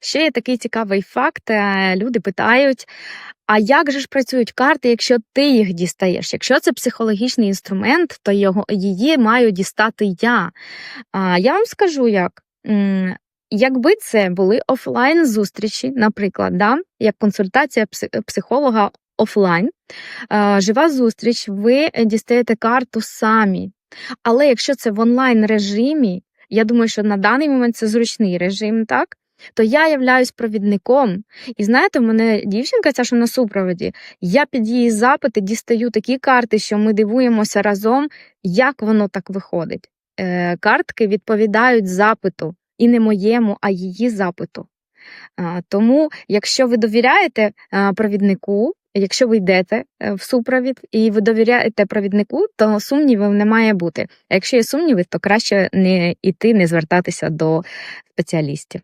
Ще є такий цікавий факт. е, Люди питають: а як же ж працюють карти, якщо ти їх дістаєш? Якщо це психологічний інструмент, то його її маю дістати я. А я вам скажу як. Якби це були офлайн зустрічі, наприклад, да, як консультація психолога офлайн, жива зустріч, ви дістаєте карту самі. Але якщо це в онлайн режимі, я думаю, що на даний момент це зручний режим, так? То я являюсь провідником. І знаєте, в мене дівчинка, ця що на супроводі, я під її запити дістаю такі карти, що ми дивуємося разом, як воно так виходить. Е, картки відповідають запиту, і не моєму, а її запиту. Тому, якщо ви довіряєте провіднику, якщо ви йдете е, в супровід і ви довіряєте провіднику, то сумнівів не має бути. А якщо є сумніви, то краще не йти, не звертатися до спеціалістів.